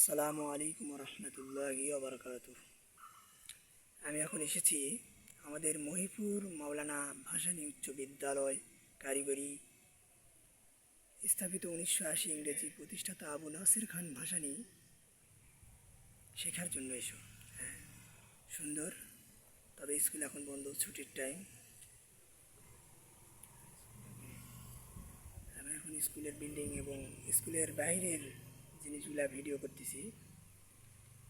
আসসালামু আলাইকুম রহমতুল্লাহি ওবরকাত আমি এখন এসেছি আমাদের মহিপুর মাওলানা ভাসানী উচ্চ বিদ্যালয় কারিগরি স্থাপিত উনিশশো আশি ইংরেজি প্রতিষ্ঠাতা আবু নাসির খান ভাসানী। শেখার জন্য এসো। হ্যাঁ সুন্দর। তবে স্কুল এখন বন্ধ, ছুটির টাইম আমি এখন স্কুলের বিল্ডিং এবং স্কুলের বাইরের জিনিসগুলা ভিডিও করতেছি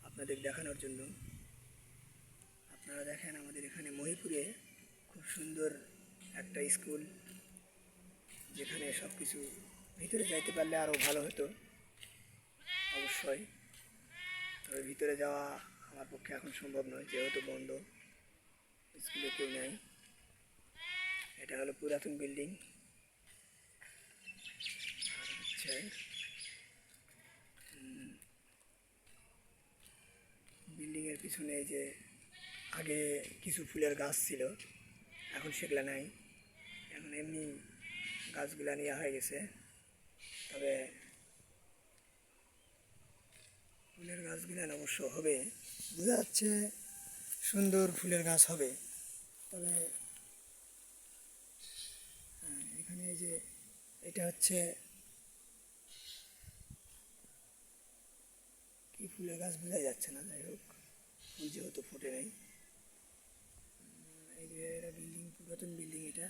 আপনাদের দেখানোর জন্য। আপনারা দেখেন আমাদের এখানে মহিপুরে খুব সুন্দর একটা স্কুল, যেখানে সব কিছু ভিতরে যাইতে পারলে আরও ভালো হতো, অবশ্যই। তবে ভিতরে যাওয়া আমার পক্ষে এখন সম্ভব নয়, যেহেতু বন্ধ, স্কুলে কেউ নেই। এটা হলো পুরাতন বিল্ডিং। আর হচ্ছে বিল্ডিং এর পিছনে যে আগে কিছু ফুলের গাছ ছিল এখন সেগুলা নাই। এখন এমনি গাছগুলা নেওয়া হয়ে গেছে। তবে ফুলের গাছগুলা অবশ্য হবে বোঝা যাচ্ছে সুন্দর ফুলের গাছ হবে। তবে হ্যাঁ, এখানে যে এটা হচ্ছে কি ফুলের গাছ বোঝা যাচ্ছে না যাই হোক। ফুল যেহেতু ফুটে নেই। এই যে এটা বিল্ডিং পুরাতন বিল্ডিং এটা।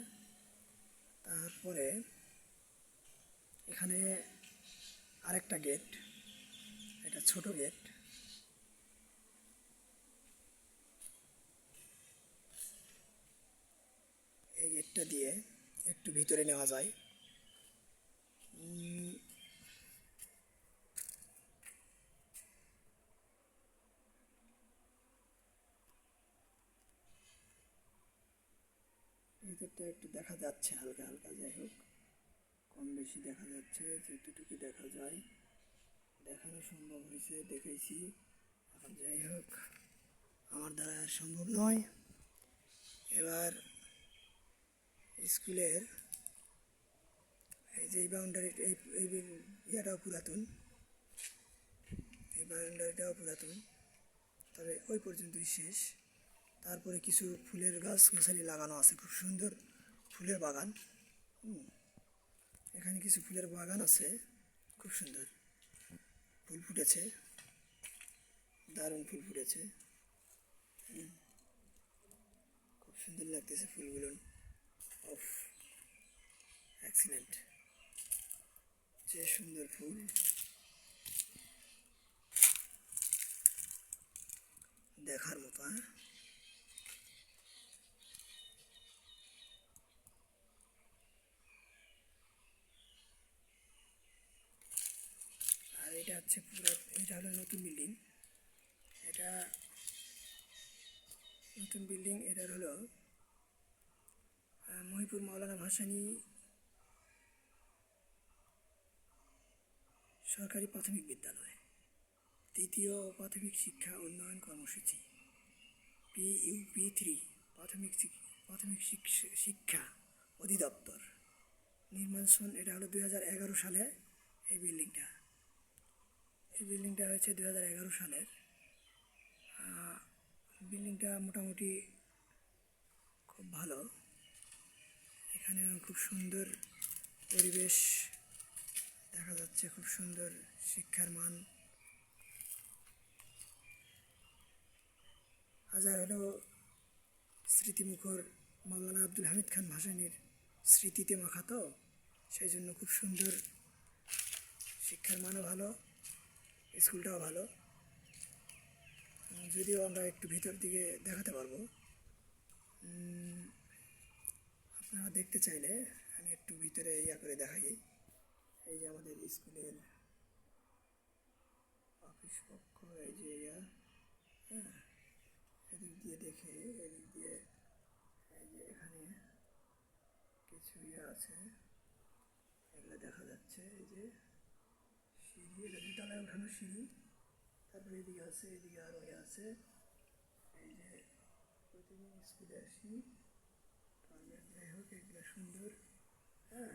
তারপরে এখানে আরেকটা গেট এটা ছোট গেট এই গেটটা দিয়ে একটু ভিতরে নেওয়া যায়। ভিতরটা একটু দেখা যাচ্ছে হালকা হালকা, যাই হোক। কম বেশি দেখা যাচ্ছে যেটুকু দেখা যায়। দেখানো সম্ভব হয়েছে, দেখেছি। এখন যাই হোক, আমার দ্বারা আর সম্ভব নয়। এবার স্কুলের এই যে এই বাউন্ডারি এই এই ইয়েটাও পুরাতন। এই বাউন্ডারিটাও পুরাতন। তবে ওই পর্যন্তই শেষ। তারপরে কিছু ফুলের গাছ গোছালি লাগানো আছে, খুব সুন্দর ফুলের বাগান। এখানে কিছু ফুলের বাগান আছে, খুব সুন্দর। ফুল ফুটেছে, দারুণ ফুল ফুটেছে। খুব সুন্দর লাগতেছে ফুলগুলো। অফ এক্সিলেন্ট যে সুন্দর ফুল। দেখার মতো হ্যাঁ? হচ্ছে পুরো, এটা হলো নতুন বিল্ডিং এটা নতুন বিল্ডিং এটার হলো মহিপুর মাওলানা ভাসানী সরকারি প্রাথমিক বিদ্যালয়। তৃতীয় প্রাথমিক শিক্ষা উন্নয়ন কর্মসূচি। পি পিইউপি থ্রি প্রাথমিক প্রাথমিক শিক্ষা অধিদপ্তর। নির্মাণ সন, এটা হলো দুই হাজার এগারো সালে এই বিল্ডিংটা এই বিল্ডিংটা হয়েছে দু হাজার এগারো সালের। বিল্ডিংটা মোটামুটি খুব ভালো। এখানে খুব সুন্দর পরিবেশ দেখা যাচ্ছে, খুব সুন্দর শিক্ষার মান। হাজার হলো স্মৃতিমুখর মাওলানা আব্দুল হামিদ খান ভাসানির স্মৃতিতে মাখা তো, সেই জন্য খুব সুন্দর, শিক্ষার মানও ভালো। স্কুলটাও ভালো। যদিও আমরা একটু ভিতর দিকে দেখাতে পারব। আপনারা দেখতে চাইলে আমি একটু ভিতরে ইয়া করে দেখাই। এই যে আমাদের স্কুলের অফিস কক্ষ, এই যে ইয়া হ্যাঁ এদিক দিয়ে দেখে, এদিক দিয়ে, এই যে এখানে কিছু ইয়ে আছে। এগুলো দেখা যাচ্ছে, এই যে। সিঁড়ি এটা দুতলায় ওঠানো সিঁড়ি তারপরে এদিকে আছে এদিকে আরও ইয়ে আছে এই যে প্রতিদিন স্কুলে আসি তবে যাই হোক এগুলো সুন্দর হ্যাঁ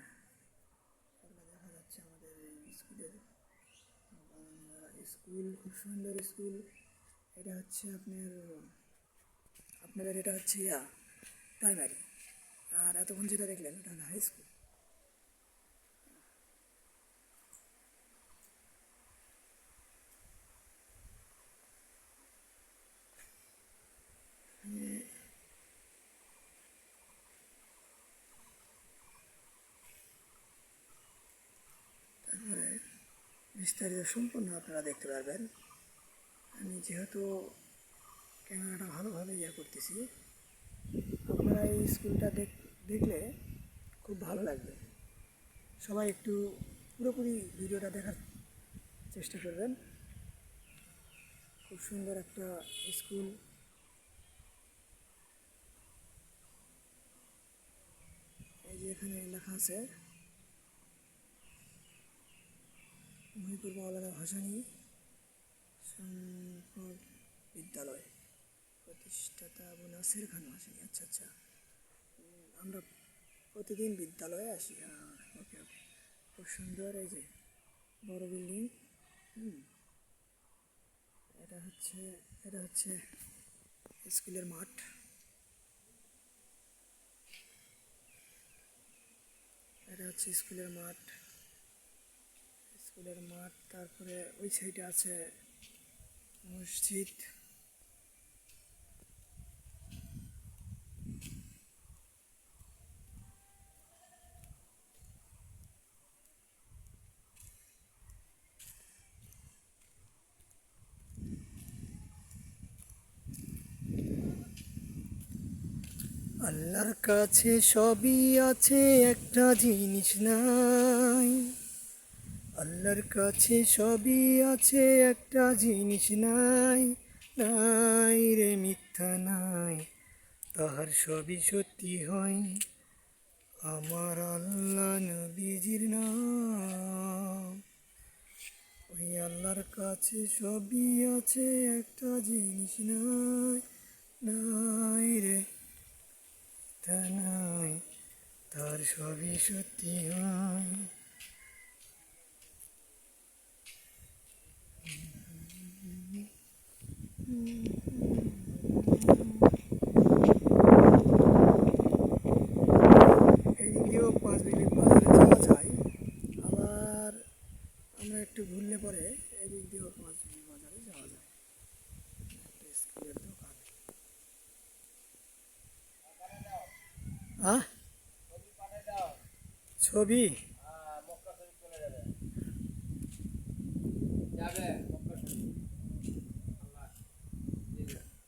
এগুলো দেখা যাচ্ছে আমাদের স্কুলের স্কুল খুব সুন্দর স্কুল এটা হচ্ছে, আপনার, আপনাদের এটা হচ্ছে, ইয়া প্রাইমারি আর এতক্ষণ যেটা দেখলেন, ওটা হাই স্কুল তারপরে বিস্তারিত সম্পূর্ণ আপনারা দেখতে পারবেন। আমি যেহেতু ক্যামেরাটা ভালোভাবে ইয়ে করতেছি, আপনারা এই স্কুলটা দেখ, দেখলে খুব ভালো লাগবে। সবাই একটু পুরোপুরি ভিডিওটা দেখার চেষ্টা করবেন। খুব সুন্দর একটা স্কুল। এই যে এখানে লেখা আছে মহিপুর মাওলানা ভাসানী সম্পদ বিদ্যালয় প্রতিষ্ঠাতা আবু নাসির খান ভাসানী আচ্ছা আচ্ছা। আমরা প্রতিদিন বিদ্যালয়ে আসি। ওকে ওকে। খুব সুন্দর, এই যে বড় বিল্ডিং। হুম। এটা হচ্ছে এটা হচ্ছে স্কুলের মাঠ। এটা হচ্ছে স্কুলের মাঠ। স্কুলের মাঠ তারপরে ওই সাইডে আছে মসজিদ। আল্লাহর কাছে সবই আছে একটা জিনিস নাই। আল্লাহর কাছে সবই আছে, একটা জিনিস নাই নাই রে মিথ্যা নাই। তাহার সবই সত্যি হয়, আমার আল্লাহ নবীজির নাম। ওই আল্লাহর কাছে সবই আছে, একটা জিনিস নাই নাই রে মিথ্যা নাই। তার সবই সত্যি হয়। পাঁচ বাজারে যাওয়া যায়। আবার আমরা একটু ঘুরলে পরে এদিক দিয়েও পাঁচ মিনিট বাজারে যাওয়া যায়। আহ! ছবি?